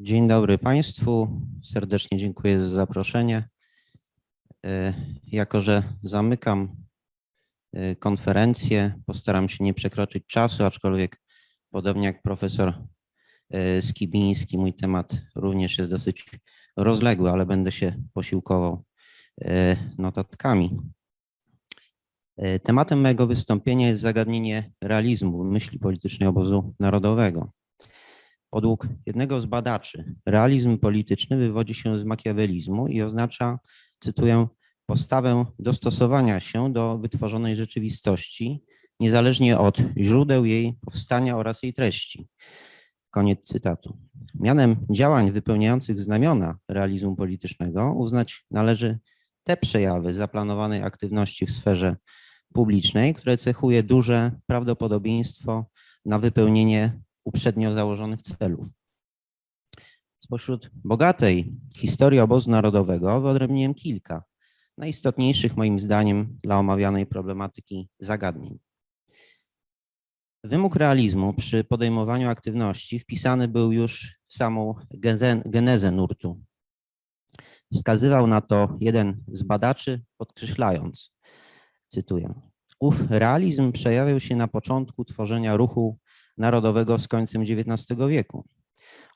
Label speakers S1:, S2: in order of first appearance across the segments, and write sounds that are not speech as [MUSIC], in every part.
S1: Dzień dobry Państwu. Serdecznie dziękuję za zaproszenie. E, Jako, że zamykam e, konferencję, postaram się nie przekroczyć czasu, aczkolwiek podobnie jak profesor e, Skibiński, mój temat również jest dosyć rozległy, ale będę się posiłkował notatkami. Tematem mojego wystąpienia jest zagadnienie realizmu w myśli politycznej obozu narodowego. Według jednego z badaczy, realizm polityczny wywodzi się z makiawelizmu i oznacza, cytuję, postawę dostosowania się do wytworzonej rzeczywistości, niezależnie od źródeł jej powstania oraz jej treści. Koniec cytatu. Mianem działań wypełniających znamiona realizmu politycznego uznać należy te przejawy zaplanowanej aktywności w sferze publicznej, które cechuje duże prawdopodobieństwo na wypełnienie uprzednio założonych celów. Spośród bogatej historii obozu narodowego wyodrębniłem kilka najistotniejszych moim zdaniem dla omawianej problematyki zagadnień. Wymóg realizmu przy podejmowaniu aktywności wpisany był już w samą genezę nurtu. Wskazywał na to jeden z badaczy, podkreślając, cytuję, ów realizm przejawiał się na początku tworzenia ruchu narodowego z końcem XIX wieku.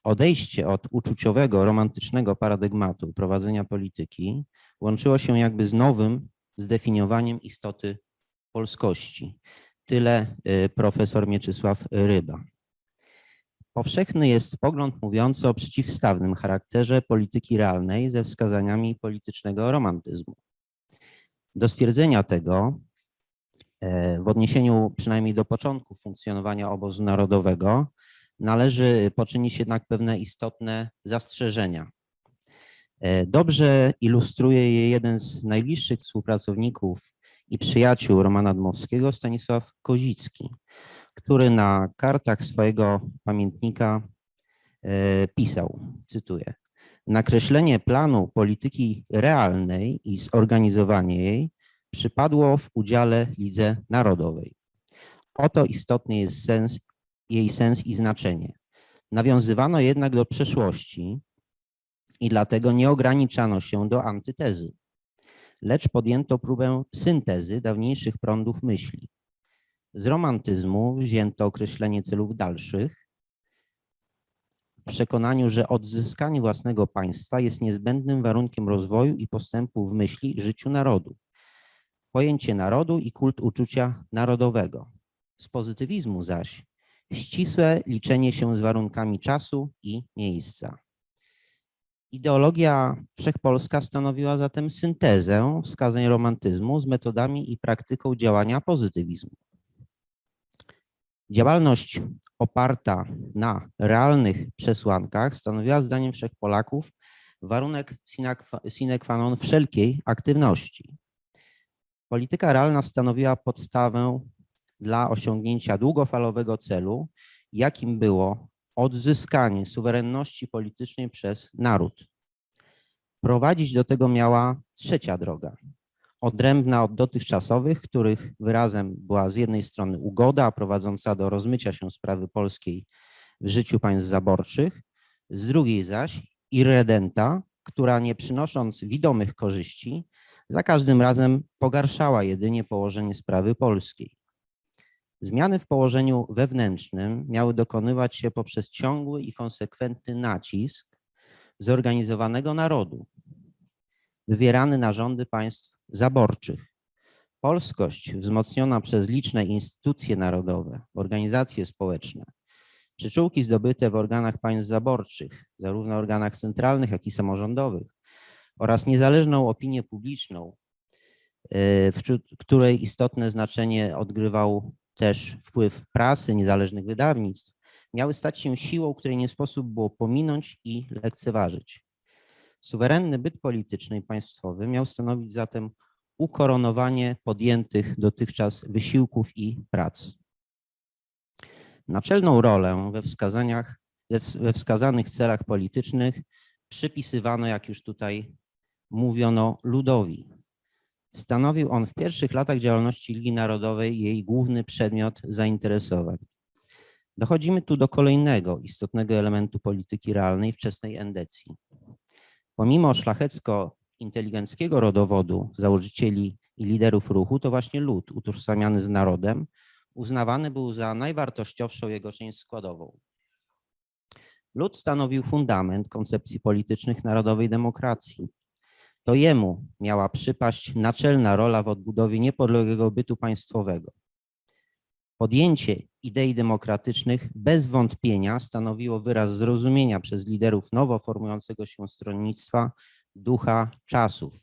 S1: Odejście od uczuciowego, romantycznego paradygmatu prowadzenia polityki łączyło się jakby z nowym zdefiniowaniem istoty polskości. Tyle y, profesor Mieczysław Ryba. Powszechny jest pogląd mówiący o przeciwstawnym charakterze polityki realnej ze wskazaniami politycznego romantyzmu. Do stwierdzenia tego w odniesieniu przynajmniej do początku funkcjonowania obozu narodowego należy poczynić jednak pewne istotne zastrzeżenia. E, Dobrze ilustruje je jeden z najbliższych współpracowników i przyjaciół Romana Dmowskiego, Stanisław Kozicki, który na kartach swojego pamiętnika e, pisał, cytuję, nakreślenie planu polityki realnej i zorganizowanie jej przypadło w udziale Lidze Narodowej. Oto istotny jest sens, jej sens i znaczenie. Nawiązywano jednak do przeszłości i dlatego nie ograniczano się do antytezy, lecz podjęto próbę syntezy dawniejszych prądów myśli. Z romantyzmu wzięto określenie celów dalszych, w przekonaniu, że odzyskanie własnego państwa jest niezbędnym warunkiem rozwoju i postępu w myśli życiu narodu pojęcie narodu i kult uczucia narodowego. Z pozytywizmu zaś ścisłe liczenie się z warunkami czasu i miejsca. Ideologia wszechpolska stanowiła zatem syntezę wskazań romantyzmu z metodami i praktyką działania pozytywizmu. Działalność oparta na realnych przesłankach stanowiła zdaniem Wszechpolaków warunek sine qua- non wszelkiej aktywności. Polityka realna stanowiła podstawę dla osiągnięcia długofalowego celu, jakim było odzyskanie suwerenności politycznej przez naród. Prowadzić do tego miała trzecia droga, odrębna od dotychczasowych, których wyrazem była z jednej strony ugoda prowadząca do rozmycia się sprawy polskiej w życiu państw zaborczych, z drugiej zaś irredenta, która nie przynosząc widomych korzyści, za każdym razem pogarszała jedynie położenie sprawy polskiej. Zmiany w położeniu wewnętrznym miały dokonywać się poprzez ciągły i konsekwentny nacisk zorganizowanego narodu, wywierany na rządy państw zaborczych. Polskość wzmocniona przez liczne instytucje narodowe, organizacje społeczne, przyczółki zdobyte w organach państw zaborczych, zarówno organach centralnych, jak i samorządowych, oraz niezależną opinię publiczną, y, wśród której istotne znaczenie odgrywał też wpływ prasy, niezależnych wydawnictw, miały stać się siłą, której nie sposób było pominąć i lekceważyć. Suwerenny byt polityczny i państwowy miał stanowić zatem ukoronowanie podjętych dotychczas wysiłków i prac. Naczelną rolę we wskazaniach, we ws- we wskazanych celach politycznych przypisywano, jak już tutaj mówiono, ludowi. Stanowił on w pierwszych latach działalności Ligi Narodowej jej główny przedmiot zainteresowań. Dochodzimy tu do kolejnego istotnego elementu polityki realnej wczesnej endecji. Pomimo szlachecko-inteligenckiego rodowodu założycieli i liderów ruchu, to właśnie lud utożsamiany z narodem uznawany był za najwartościowszą jego część składową. Lud stanowił fundament koncepcji politycznych narodowej demokracji. To jemu miała przypaść naczelna rola w odbudowie niepodległego bytu państwowego. Podjęcie idei demokratycznych bez wątpienia stanowiło wyraz zrozumienia przez liderów nowo formującego się stronnictwa ducha czasów.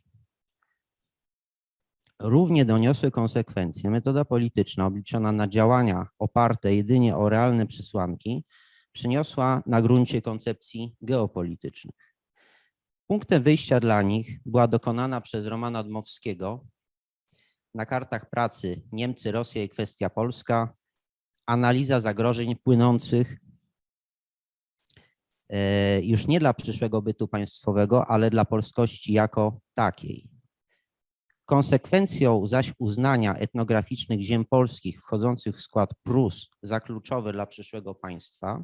S1: Równie doniosłe konsekwencje metoda polityczna obliczona na działania oparte jedynie o realne przesłanki przyniosła na gruncie koncepcji geopolitycznych. Punktem wyjścia dla nich była dokonana przez Romana Dmowskiego na kartach pracy Niemcy, Rosja i kwestia polska analiza zagrożeń płynących e, już nie dla przyszłego bytu państwowego, ale dla polskości jako takiej. Konsekwencją zaś uznania etnograficznych ziem polskich wchodzących w skład Prus za kluczowe dla przyszłego państwa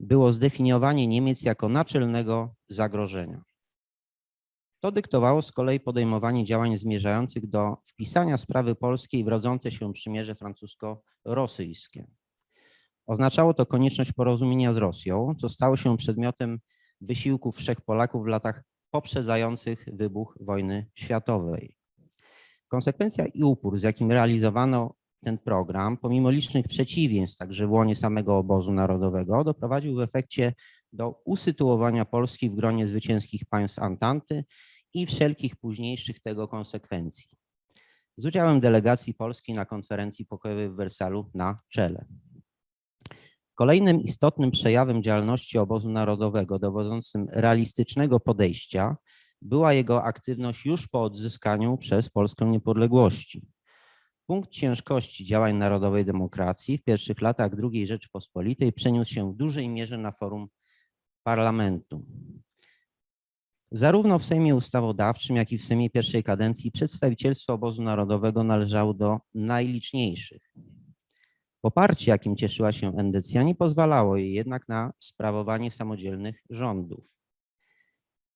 S1: było zdefiniowanie Niemiec jako naczelnego zagrożenia. To dyktowało z kolei podejmowanie działań zmierzających do wpisania sprawy polskiej w rodzące się przymierze francusko-rosyjskie. Oznaczało to konieczność porozumienia z Rosją, co stało się przedmiotem wysiłków wszech Polaków w latach poprzedzających wybuch wojny światowej. Konsekwencja i upór, z jakim realizowano ten program, pomimo licznych przeciwieństw, także w łonie samego obozu narodowego, doprowadził w efekcie do usytuowania Polski w gronie zwycięskich państw Antanty i wszelkich późniejszych tego konsekwencji. Z udziałem delegacji Polski na konferencji pokojowej w Wersalu na czele. Kolejnym istotnym przejawem działalności obozu narodowego dowodzącym realistycznego podejścia była jego aktywność już po odzyskaniu przez Polskę niepodległości. Punkt ciężkości działań narodowej demokracji w pierwszych latach II Rzeczypospolitej przeniósł się w dużej mierze na forum parlamentu. Zarówno w Sejmie Ustawodawczym, jak i w Sejmie pierwszej kadencji przedstawicielstwo obozu narodowego należało do najliczniejszych. Poparcie, jakim cieszyła się endecja, nie pozwalało jej jednak na sprawowanie samodzielnych rządów.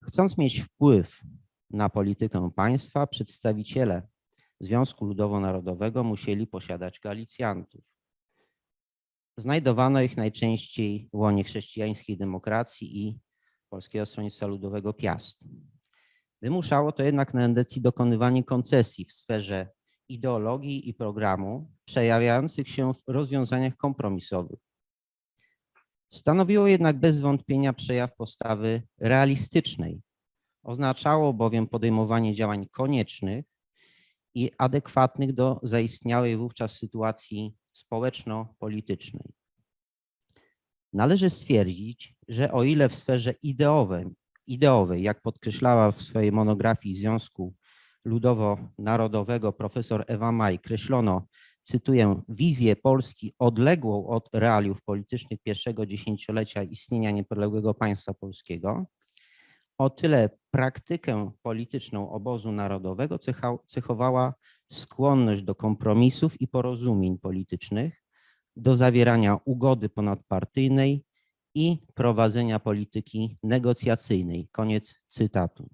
S1: Chcąc mieć wpływ na politykę państwa, przedstawiciele Związku Ludowo-Narodowego musieli posiadać koalicjantów. Znajdowano ich najczęściej w łonie chrześcijańskiej demokracji i Polskiego Stronnictwa Ludowego Piast. Wymuszało to jednak na endecji dokonywanie koncesji w sferze ideologii i programu, przejawiających się w rozwiązaniach kompromisowych. Stanowiło jednak bez wątpienia przejaw postawy realistycznej. Oznaczało bowiem podejmowanie działań koniecznych i adekwatnych do zaistniałej wówczas sytuacji społeczno-politycznej. Należy stwierdzić, że o ile w sferze ideowej, ideowej, jak podkreślała w swojej monografii Związku Ludowo-Narodowego profesor Ewa Maj, kreślono, cytuję, wizję Polski odległą od realiów politycznych pierwszego dziesięciolecia istnienia niepodległego państwa polskiego, o tyle praktykę polityczną obozu narodowego cechowała skłonność do kompromisów i porozumień politycznych, do zawierania ugody ponadpartyjnej i prowadzenia polityki negocjacyjnej. Koniec cytatu.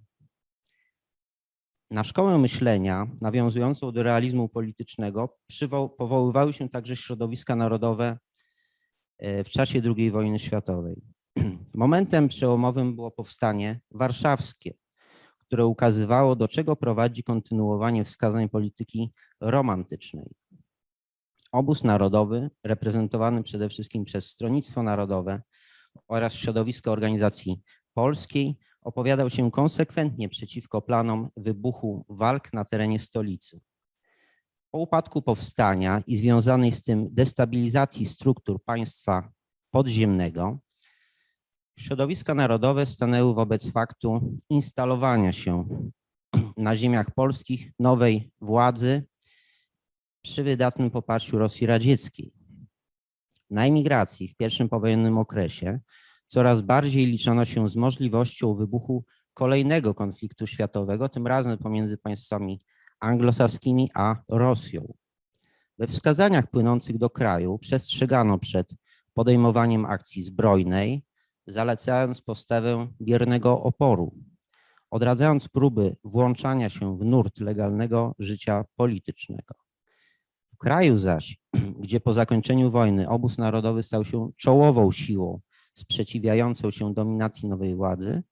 S1: Na szkołę myślenia nawiązującą do realizmu politycznego powoływały się także środowiska narodowe e, w czasie II wojny światowej. [CLEARS THROAT] Momentem przełomowym było powstanie warszawskie, które ukazywało, do czego prowadzi kontynuowanie wskazań polityki romantycznej. Obóz narodowy, reprezentowany przede wszystkim przez Stronnictwo Narodowe oraz środowisko organizacji polskiej, opowiadał się konsekwentnie przeciwko planom wybuchu walk na terenie stolicy. Po upadku powstania i związanej z tym destabilizacji struktur państwa podziemnego, Środowiska narodowe stanęły wobec faktu instalowania się na ziemiach polskich nowej władzy przy wydatnym poparciu Rosji Radzieckiej. Na emigracji w pierwszym powojennym okresie coraz bardziej liczono się z możliwością wybuchu kolejnego konfliktu światowego, tym razem pomiędzy państwami anglosaskimi a Rosją. We wskazaniach płynących do kraju przestrzegano przed podejmowaniem akcji zbrojnej, zalecając postawę biernego oporu, odradzając próby włączania się w nurt legalnego życia politycznego. W kraju zaś, [CLEARS THROAT] gdzie po zakończeniu wojny obóz narodowy stał się czołową siłą sprzeciwiającą się dominacji nowej władzy,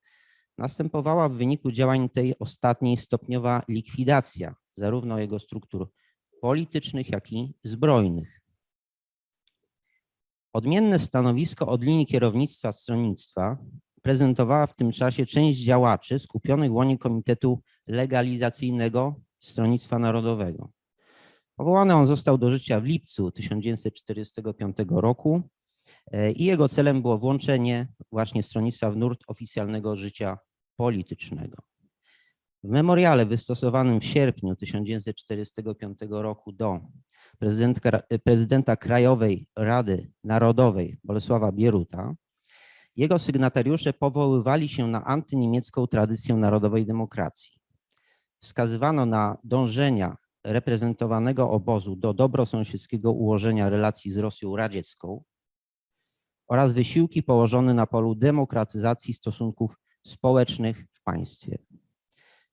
S1: następowała w wyniku działań tej ostatniej stopniowa likwidacja zarówno jego struktur politycznych, jak i zbrojnych. Odmienne stanowisko od linii kierownictwa stronnictwa prezentowała w tym czasie część działaczy skupionych w łonie Komitetu Legalizacyjnego Stronnictwa Narodowego. Powołany on został do życia w lipcu 1945 roku e, i jego celem było włączenie właśnie stronnictwa w nurt oficjalnego życia politycznego. W memoriale wystosowanym w sierpniu 1945 roku do prezydenta, Krajowej Rady Narodowej Bolesława Bieruta, jego sygnatariusze powoływali się na antyniemiecką tradycję narodowej demokracji. Wskazywano na dążenia reprezentowanego obozu do dobrosąsiedzkiego ułożenia relacji z Rosją radziecką oraz wysiłki położone na polu demokratyzacji stosunków społecznych w państwie.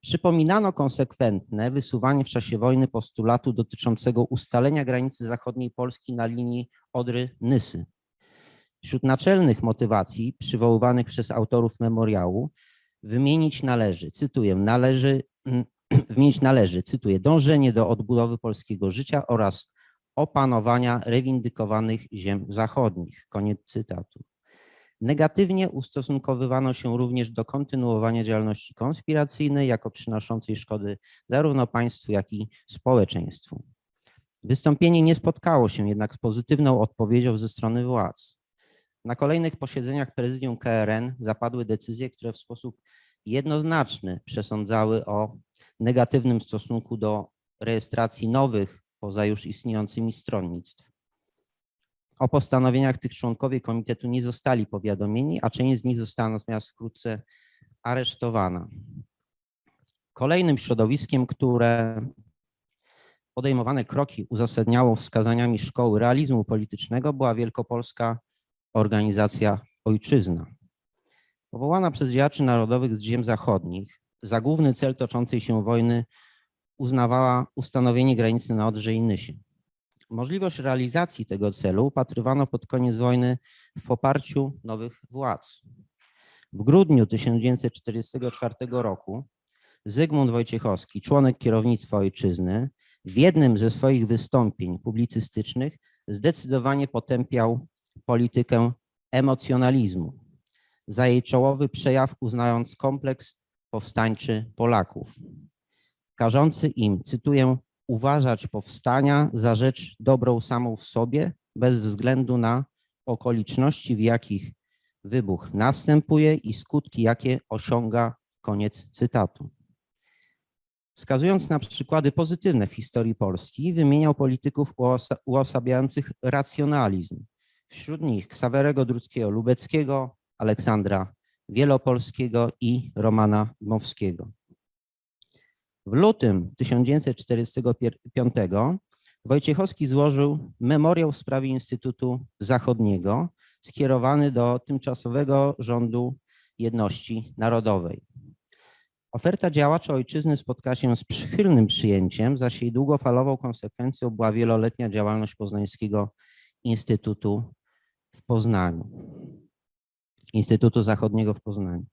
S1: Przypominano konsekwentne wysuwanie w czasie wojny postulatu dotyczącego ustalenia granicy zachodniej Polski na linii Odry-Nysy. Wśród naczelnych motywacji przywoływanych przez autorów memoriału wymienić należy, cytuję, należy, [CLEARS THROAT] wymienić należy, cytuję, dążenie do odbudowy polskiego życia oraz opanowania rewindykowanych ziem zachodnich. Koniec cytatu. Negatywnie ustosunkowywano się również do kontynuowania działalności konspiracyjnej jako przynoszącej szkody zarówno państwu, jak i społeczeństwu. Wystąpienie nie spotkało się jednak z pozytywną odpowiedzią ze strony władz. Na kolejnych posiedzeniach prezydium KRN zapadły decyzje, które w sposób jednoznaczny przesądzały o negatywnym stosunku do rejestracji nowych, poza już istniejącymi stronnictw. O postanowieniach tych członkowie komitetu nie zostali powiadomieni, a część z nich została natomiast wkrótce aresztowana. Kolejnym środowiskiem, które podejmowane kroki uzasadniało wskazaniami szkoły realizmu politycznego była Wielkopolska Organizacja Ojczyzna. Powołana przez działaczy narodowych z ziem zachodnich, za główny cel toczącej się wojny uznawała ustanowienie granicy na Odrze i Nysie. Możliwość realizacji tego celu upatrywano pod koniec wojny w poparciu nowych władz. W grudniu 1944 roku Zygmunt Wojciechowski, członek kierownictwa ojczyzny, w jednym ze swoich wystąpień publicystycznych zdecydowanie potępiał politykę emocjonalizmu. Za jej czołowy przejaw uznając kompleks powstańczy Polaków, każący im, cytuję, uważać powstania za rzecz dobrą samą w sobie, bez względu na okoliczności, w jakich wybuch następuje i skutki, jakie osiąga. Koniec cytatu. Wskazując na przykłady pozytywne w historii Polski, wymieniał polityków uosa- uosabiających racjonalizm. Wśród nich Ksawerego Druckiego Lubeckiego, Aleksandra Wielopolskiego i Romana Dmowskiego. W lutym 1945 Wojciechowski złożył memoriał w sprawie Instytutu Zachodniego skierowany do tymczasowego rządu jedności narodowej. Oferta działaczy ojczyzny spotkała się z przychylnym przyjęciem, zaś jej długofalową konsekwencją była wieloletnia działalność Poznańskiego Instytutu w Poznaniu. Instytutu Zachodniego w Poznaniu.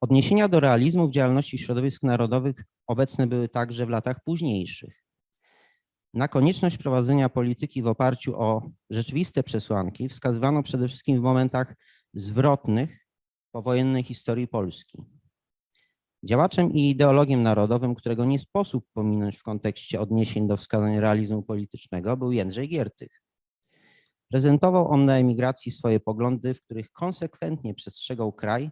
S1: Odniesienia do realizmu w działalności środowisk narodowych obecne były także w latach późniejszych. Na konieczność prowadzenia polityki w oparciu o rzeczywiste przesłanki wskazywano przede wszystkim w momentach zwrotnych powojennej historii Polski. Działaczem i ideologiem narodowym, którego nie sposób pominąć w kontekście odniesień do wskazań realizmu politycznego, był Jędrzej Giertych. Prezentował on na emigracji swoje poglądy, w których konsekwentnie przestrzegał kraj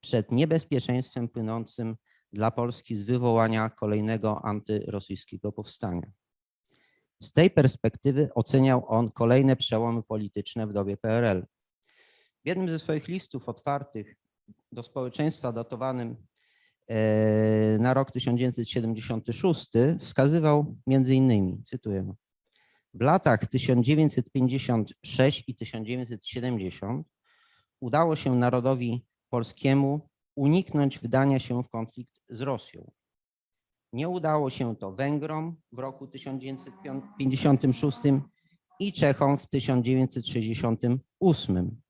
S1: przed niebezpieczeństwem płynącym dla Polski z wywołania kolejnego antyrosyjskiego powstania. Z tej perspektywy oceniał on kolejne przełomy polityczne w dobie PRL. W jednym ze swoich listów otwartych do społeczeństwa datowanym e, na rok 1976 wskazywał między innymi, cytuję, W latach 1956 i 1970 udało się narodowi polskiemu uniknąć wdania się w konflikt z Rosją. Nie udało się to Węgrom w roku 1956 i Czechom w 1968.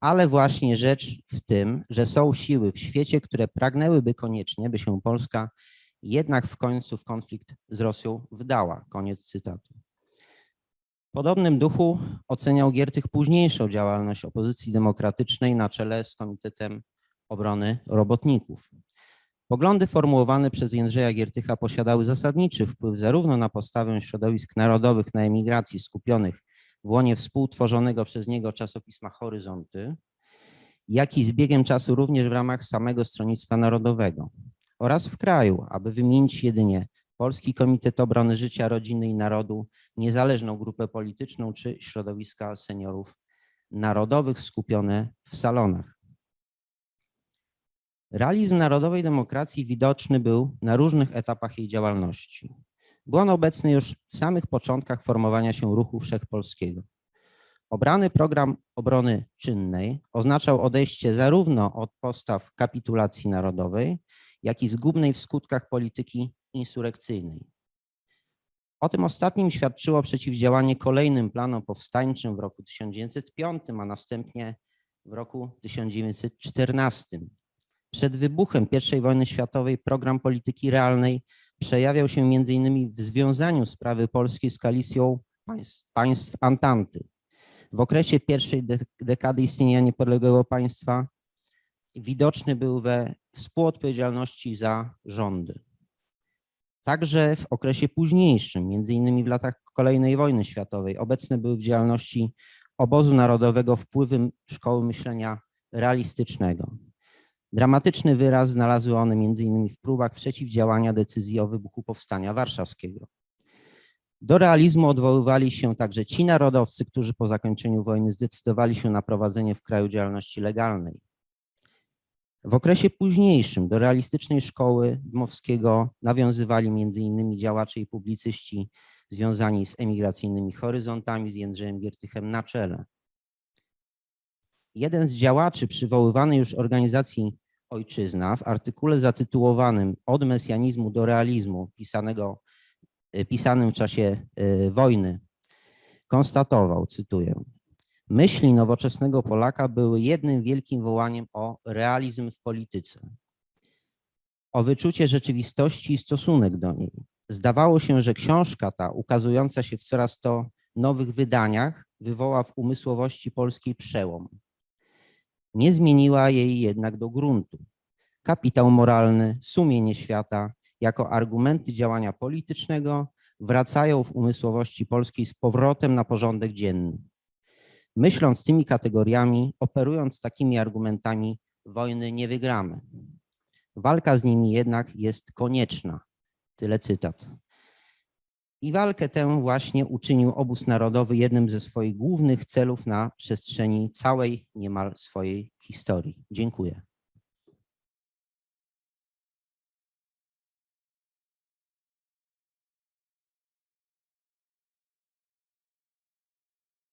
S1: Ale właśnie rzecz w tym, że są siły w świecie, które pragnęłyby koniecznie, by się Polska jednak w końcu w konflikt z Rosją wdała. Koniec cytatu. W podobnym duchu oceniał Giertych późniejszą działalność opozycji demokratycznej na czele z Komitetem Obrony Robotników. Poglądy formułowane przez Jędrzeja Giertycha posiadały zasadniczy wpływ zarówno na postawę środowisk narodowych na emigracji skupionych w łonie współtworzonego przez niego czasopisma Horyzonty, jak i z biegiem czasu również w ramach samego Stronnictwa Narodowego oraz w kraju, aby wymienić jedynie Polski Komitet Obrony Życia, Rodziny i Narodu, niezależną grupę polityczną czy środowiska seniorów narodowych skupione w salonach. Realizm narodowej demokracji widoczny był na różnych etapach jej działalności. Był on obecny już w samych początkach formowania się ruchu wszechpolskiego. Obrany program obrony czynnej oznaczał odejście zarówno od postaw kapitulacji narodowej, jak i zgubnej w skutkach polityki insurekcyjnej. O tym ostatnim świadczyło przeciwdziałanie kolejnym planom powstańczym w roku 1905, a następnie w roku 1914. Przed wybuchem I wojny światowej program polityki realnej przejawiał się m.in. w związaniu sprawy polskiej z koalicją państw, państw Antanty. W okresie pierwszej dekady istnienia niepodległego państwa widoczny był we współodpowiedzialności za rządy. Także w okresie późniejszym, między innymi w latach kolejnej wojny światowej, obecne były w działalności obozu narodowego wpływy szkoły myślenia realistycznego. Dramatyczny wyraz znalazły one innymi w próbach przeciwdziałania decyzji o wybuchu Powstania Warszawskiego. Do realizmu odwoływali się także ci narodowcy, którzy po zakończeniu wojny zdecydowali się na prowadzenie w kraju działalności legalnej. W okresie późniejszym do realistycznej szkoły Dmowskiego nawiązywali m.in. działacze i publicyści związani z emigracyjnymi horyzontami z Jędrzejem Giertychem na czele. Jeden z działaczy przywoływanej już organizacji Ojczyzna w artykule zatytułowanym Od mesjanizmu do realizmu pisanego, pisanym w czasie y, wojny konstatował, cytuję, Myśli nowoczesnego Polaka były jednym wielkim wołaniem o realizm w polityce, o wyczucie rzeczywistości i stosunek do niej. Zdawało się, że książka ta, ukazująca się w coraz to nowych wydaniach, wywoła w umysłowości polskiej przełom. Nie zmieniła jej jednak do gruntu. Kapitał moralny, sumienie świata, jako argumenty działania politycznego wracają w umysłowości polskiej z powrotem na porządek dzienny. Myśląc tymi kategoriami, operując takimi argumentami, wojny nie wygramy. Walka z nimi jednak jest konieczna. Tyle cytat. I walkę tę właśnie uczynił obóz narodowy jednym ze swoich głównych celów na przestrzeni całej niemal swojej historii. Dziękuję.